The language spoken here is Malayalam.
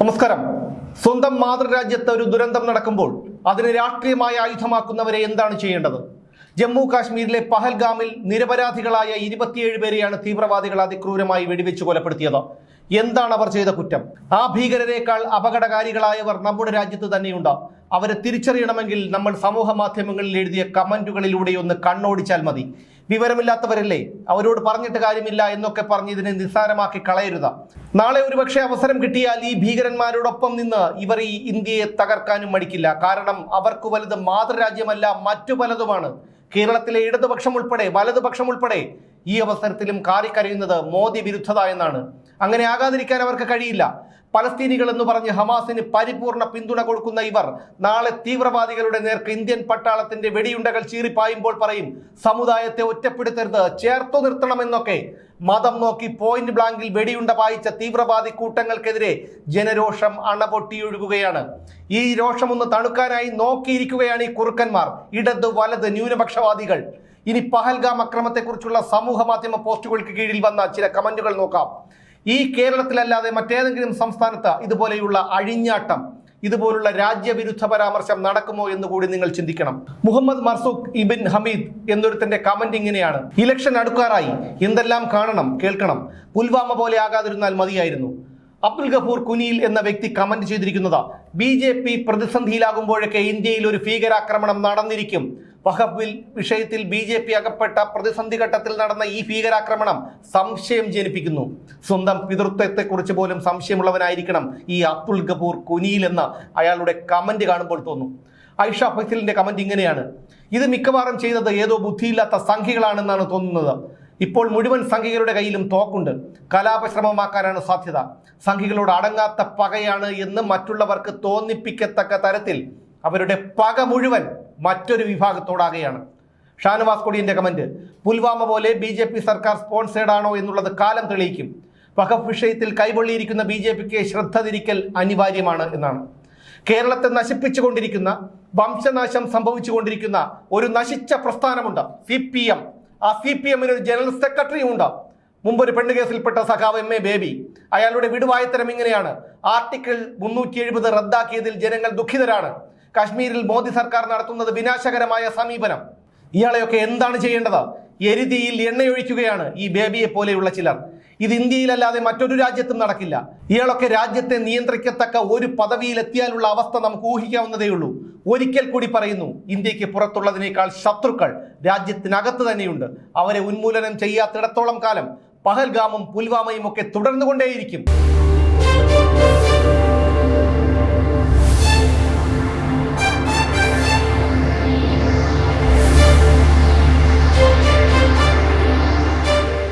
നമസ്കാരം. സ്വന്തം മാതൃരാജ്യത്ത് ഒരു ദുരന്തം നടക്കുമ്പോൾ അതിന് രാഷ്ട്രീയമായ ആയുധമാക്കുന്നവരെ എന്താണ് ചെയ്യേണ്ടത്? ജമ്മു കാശ്മീരിലെ പഹൽഗാമിൽ നിരപരാധികളായ ഇരുപത്തിയേഴ് പേരെയാണ് തീവ്രവാദികൾ അതിക്രൂരമായി വെടിവെച്ച് കൊലപ്പെടുത്തിയത്. എന്താണ് അവർ ചെയ്ത കുറ്റം? ആ ഭീകരരെക്കാൾ അപകടകാരികളായവർ നമ്മുടെ രാജ്യത്ത് തന്നെയുണ്ട്. അവരെ തിരിച്ചറിയണമെങ്കിൽ നമ്മൾ സമൂഹ മാധ്യമങ്ങളിൽ എഴുതിയ കമന്റുകളിലൂടെ ഒന്ന് കണ്ണോടിച്ചാൽ മതി. വിവരമില്ലാത്തവരല്ലേ? അവരോട് പറഞ്ഞിട്ട് കാര്യമില്ല എന്നൊക്കെ പറഞ്ഞ് ഇതിനെ നിസ്സാരമാക്കി കളയരുത്. നാളെ ഒരുപക്ഷെ അവസരം കിട്ടിയാൽ ഈ ഭീകരന്മാരോടൊപ്പം നിന്ന് ഇവർ ഈ ഇന്ത്യയെ തകർക്കാനും മടിക്കില്ല. കാരണം അവർക്ക് വലുത് മാതൃരാജ്യമല്ല മറ്റു പലതുമാണ്. കേരളത്തിലെ ഇടതുപക്ഷം ഉൾപ്പെടെ വലതുപക്ഷം ഉൾപ്പെടെ ഈ അവസരത്തിലും കാറിക്കരയുന്നത് മോദി വിരുദ്ധത എന്നാണ്. അങ്ങനെ ആകാതിരിക്കാൻ അവർക്ക് കഴിയില്ല. പലസ്തീനികൾ എന്ന് പറഞ്ഞ് ഹമാസിന് പരിപൂർണ പിന്തുണ കൊടുക്കുന്ന ഇവർ നാളെ തീവ്രവാദികളുടെ നേർക്ക് ഇന്ത്യൻ പട്ടാളത്തിന്റെ വെടിയുണ്ടകൾ ചീറിപ്പായുമ്പോൾ പറയും സമുദായത്തെ ഒറ്റപ്പെടുത്തരുത് ചേർത്തു നിർത്തണമെന്നൊക്കെ. മതം നോക്കി പോയിന്റ് ബ്ലാങ്കിൽ വെടിയുണ്ട പായിച്ച തീവ്രവാദി കൂട്ടങ്ങൾക്കെതിരെ ജനരോഷം അണപൊട്ടിയൊഴുകുകയാണ്. ഈ രോഷമൊന്ന് തണുക്കാനായി നോക്കിയിരിക്കുകയാണ് ഈ കുറുക്കന്മാർ ഇടത് വലത് ന്യൂനപക്ഷവാദികൾ. ഇനി പഹൽഗാം അക്രമത്തെക്കുറിച്ചുള്ള സമൂഹ മാധ്യമ പോസ്റ്റുകൾക്ക് കീഴിൽ വന്ന ചില കമന്റുകൾ നോക്കാം. ഈ കേരളത്തിലല്ലാതെ മറ്റേതെങ്കിലും സംസ്ഥാനത്ത് ഇതുപോലെയുള്ള അഴിഞ്ഞാട്ടം ഇതുപോലുള്ള രാജ്യവിരുദ്ധ പരാമർശം നടക്കുമോ എന്ന് കൂടി നിങ്ങൾ ചിന്തിക്കണം. മുഹമ്മദ് മർസൂഖ് ഇബിൻ ഹമീദ് എന്നൊരുത്തന്റെ കമന്റ് ഇങ്ങനെയാണ്. ഇലക്ഷൻ അടുക്കാറായി. എന്തെല്ലാം കാണണം? കേൾക്കണം. പുൽവാമ പോലെ ആകാതിരുന്നാൽ മതിയായിരുന്നു. അബ്ദുൽ ഗഫൂർ കുനിയിൽ എന്ന വ്യക്തി കമന്റ് ചെയ്തിരിക്കുന്നത് ബി പ്രതിസന്ധിയിലാകുമ്പോഴൊക്കെ ഇന്ത്യയിൽ ഒരു ഭീകരാക്രമണം നടന്നിരിക്കും. വഹബിൽ വിഷയത്തിൽ ബി ജെ പി അകപ്പെട്ട പ്രതിസന്ധി ഘട്ടത്തിൽ നടന്ന ഈ ഭീകരാക്രമണം സംശയം ജനിപ്പിക്കുന്നു. സ്വന്തം പിതൃത്വത്തെക്കുറിച്ച് പോലും സംശയമുള്ളവനായിരിക്കണം ഈ അബ്ദുൽ കുനിയിൽ എന്ന അയാളുടെ കമന്റ് കാണുമ്പോൾ തോന്നുന്നു ഐഷ ഫൈസലിന്റെ കമന്റ് ഇങ്ങനെയാണ്. ഇത് മിക്കവാറും ചെയ്തത് ഏതോ ബുദ്ധിയില്ലാത്ത സംഖ്യകളാണെന്നാണ് തോന്നുന്നത്. ഇപ്പോൾ മുഴുവൻ സംഘികളുടെ കയ്യിലും തോക്കുണ്ട്. കലാപശ്രമമാക്കാനാണ് സാധ്യത. സംഘികളോട് അടങ്ങാത്ത പകയാണ് എന്ന് മറ്റുള്ളവർക്ക് തോന്നിപ്പിക്കത്തക്ക തരത്തിൽ അവരുടെ പക മുഴുവൻ മറ്റൊരു വിഭാഗത്തോടാകെയാണ്. ഷാനവാസ് കൊടിയന്റെ കമന്റ് പുൽവാമ പോലെ ബി ജെ പി സർക്കാർ സ്പോൺസേഡ് ആണോ എന്നുള്ളത് കാലം തെളിയിക്കും. വഖഫ് വിഷയത്തിൽ കൈവള്ളിയിരിക്കുന്ന ബി ജെ പിക്ക് ശ്രദ്ധ തിരിക്കൽ അനിവാര്യമാണ് എന്നാണ്. കേരളത്തെ നശിപ്പിച്ചുകൊണ്ടിരിക്കുന്ന വംശനാശം സംഭവിച്ചുകൊണ്ടിരിക്കുന്ന ഒരു നശിച്ച പ്രസ്ഥാനമുണ്ട് സി പി എം. ആ സി പി എമ്മിന് ഒരു ജനറൽ സെക്രട്ടറിയും ഉണ്ട്. മുമ്പ് ഒരു പെണ്ണ് കേസിൽപ്പെട്ട സഖാവ് എം എ ബേബി. അയാളുടെ വിടുവായത്തരം ഇങ്ങനെയാണ്. ആർട്ടിക്കിൾ മുന്നൂറ്റി എഴുപത് റദ്ദാക്കിയതിൽ ജനങ്ങൾ ദുഃഖിതരാണ്. കാശ്മീരിൽ മോദി സർക്കാർ നടത്തുന്നത് വിനാശകരമായ സമീപനം. ഇയാളെയൊക്കെ എന്താണ് ചെയ്യേണ്ടത്? എരുതിയിൽ എണ്ണയൊഴിക്കുകയാണ് ഈ ബേബിയെ പോലെയുള്ള ചിലർ. ഇത് ഇന്ത്യയിലല്ലാതെ മറ്റൊരു രാജ്യത്തും നടക്കില്ല. ഇയാളൊക്കെ രാജ്യത്തെ നിയന്ത്രിക്കത്തക്ക ഒരു പദവിയിലെത്തിയാലുള്ള അവസ്ഥ നമുക്ക് ഊഹിക്കാവുന്നതേയുള്ളൂ ഒരിക്കൽ കൂടി പറയുന്നു ഇന്ത്യയ്ക്ക് പുറത്തുള്ളതിനേക്കാൾ ശത്രുക്കൾ രാജ്യത്തിനകത്ത് തന്നെയുണ്ട്. അവരെ ഉന്മൂലനം ചെയ്യാത്തിടത്തോളം കാലം പഹൽഗാമും പുൽവാമയും ഒക്കെ തുടർന്നുകൊണ്ടേയിരിക്കും.